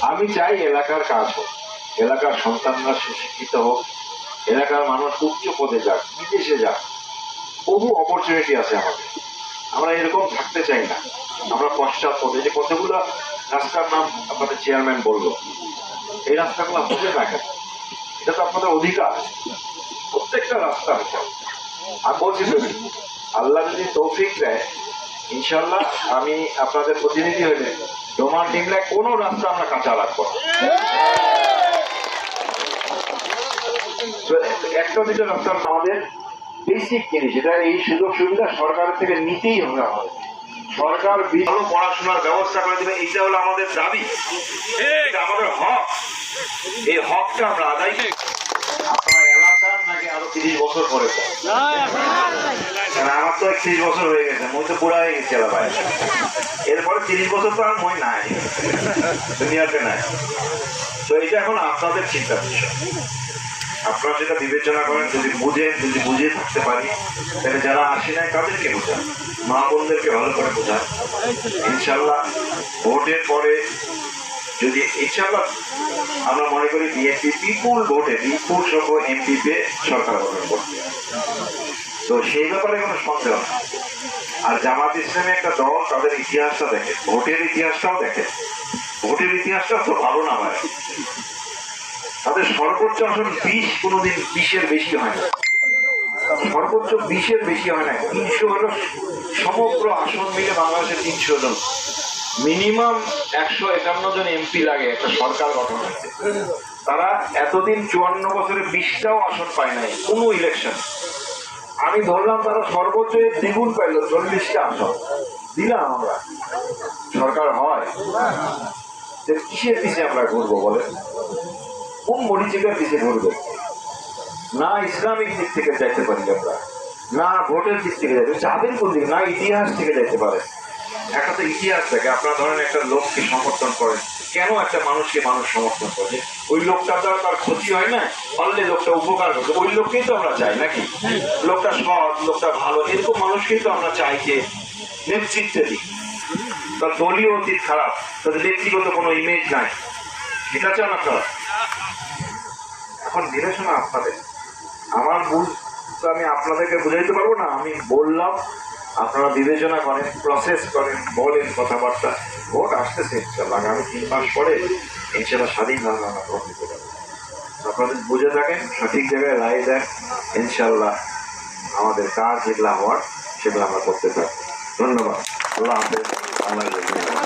আমি চাই এলাকার কাজ হোক এলাকার সন্তানরা সুশিক্ষিত হোক এলাকার মানুষ উচ্চ পদে যাক বিদেশে যাক বহু অপরচুনিটি আছে আমাদের। আমরা এরকম থাকতে চাই না। আমরা পশ্চাৎ পদে যে কতগুলো রাস্তার নাম আপনাদের চেয়ারম্যান বলল এই রাস্তাগুলো হবে না কেন? এটা তো আপনাদের অধিকার। প্রত্যেকটা রাস্তা হচ্ছে আমি বলছি তো, আল্লাহ যদি তৌফিক দেয় ইনশাল্লাহ আমি আপনাদের প্রতিনিধি হলে ডোমার ডিমলায় কোনো রাস্তা আমরা কাঁচা রাখব একটা দুটো রাস্তা আমাদের বেসিক জিনিস এটা এই সুযোগ সুবিধা সরকারের থেকে নিতেই হবে আমাদের। সরকার ভালো পড়াশোনার ব্যবস্থা করে দেবে, এটা হলো আমাদের দাবি। আমাদের হক। এই হকটা আমরা আদায়। আপনার আমার তো একত্রিশ বছর হয়ে গেছে, মই তো পুরা হয়ে গেছে এলাকায় এরপরে তিরিশ বছর তো আর মই নাই, দুনিয়াতে নাই। তো এটা এখন আপনাদের চিন্তার বিষয়। আপনারা যেটা বিবেচনা করেন, যদি বুঝে যদি বুঝিয়ে থাকতে পারি, তাহলে যারা আসে নাই, তাদেরকে বোঝান। মা বোনদেরকে ভালো করে বোঝান। ইনশাল্লাহ, ভোটের পরে যদি ইনশাল্লাহ আমরা মনে করি বিএনপি বিপুল ভোটে, বিপুল সংখ্যক এমপি পেয়ে সরকার গঠন করবে তো সেই ব্যাপারে কোনো সন্দেহ নেই। আর জামাত ইসলামী একটা দল, তাদের ইতিহাসটা দেখে ভোটের ইতিহাসটাও দেখে ভোটের ইতিহাসটাও তো ভালো না হয়। তাদের সর্বোচ্চ আসন বিশ, কোনোদিন বিশের বেশি হয় না। সর্বোচ্চ বিশের বেশি হয় না, তিনশো হলো সমগ্র আসন মিলে বাংলাদেশের তিনশো জন। মিনিমাম একশো একান্ন জন এমপি লাগে একটা সরকার গঠন হয়েছে তারা এতদিন চুয়ান্ন বছরে বিশটাও আসন পায় নাই, কোনো ইলেকশন আমি ধরলাম তারা সর্বোচ্চ দ্বিগুণ পাইল, চল্লিশটা আসন। দিলাম আমরা। সরকার হয়। যে কিসের পিছিয়ে আমরা ঘুরবো বলে কোন মরিচিকার পিছিয়ে ঘুরবে? না ইসলামিক দিক থেকে যাইতে পারি আমরা। না ভোটের দিক থেকে যাইতে যাবেন কোন দিক? না ইতিহাস থেকে যাইতে পারে। একটা তো ইতিহাস থাকে আপনারা ধরেন একটা লোককে সমর্থন করেন। কেন একটা মানুষকে মানুষ সমর্থন করে? ওই লোকটার দ্বারা তার ক্ষতি হয় না? পারলে লোকটা উপকার করবে ওই লোককেই তো আমরা চাই নাকি? লোকটা সৎ, লোকটা ভালো, এরকম মানুষকেই তো আমরা চাই যে নেতৃত্বে দিই তার দলীয় অতীত খারাপ, তাদের ব্যক্তিগত কোনো ইমেজ নাই। এটা চান আপনারা? এখন বিবেচনা আপনাদের। আমার ভুল তো আমি আপনাদেরকে বুঝাইতে পারব না। আমি বললাম আপনারা বিবেচনা করেন প্রসেস করেন, বলেন কথাবার্তা। ভোট আসতেছে, ইনশাল্লাহ। আগামী তিন মাস পরে ইনশাল্লাহ স্বাধীনভাবে আমরা গ্রহণ দিতে পারব। আপনাদের বুঝে থাকেন, সঠিক জায়গায় রায় দেন, ইনশাল্লাহ আমাদের কাজ যেগুলো হওয়ার, সেগুলো আমরা করতে থাকব ধন্যবাদ। আল্লাহ হাফেজ। বাংলাদেশ